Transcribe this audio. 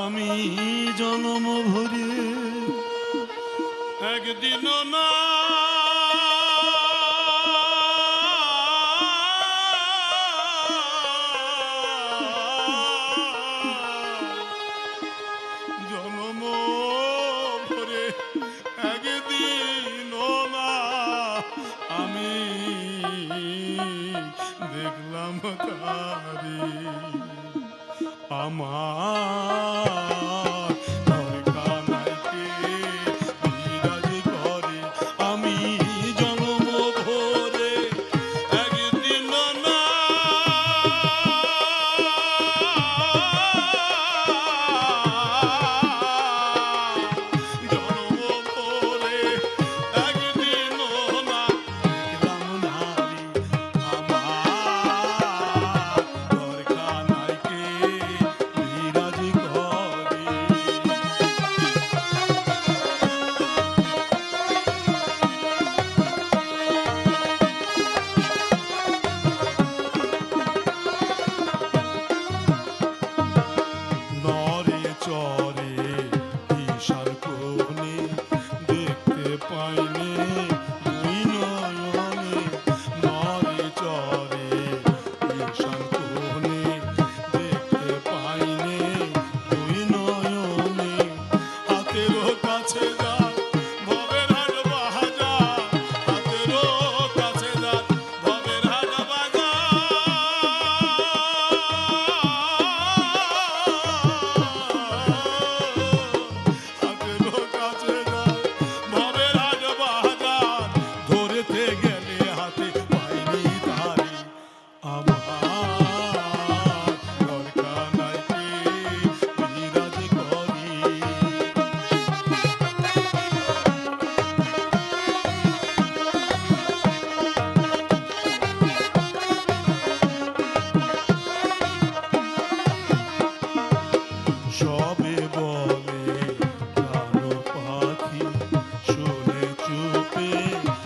আমি জনম ভরে একদিন না জনম ভরে একদিন না আমি দেখলাম তারি আমার Thank you.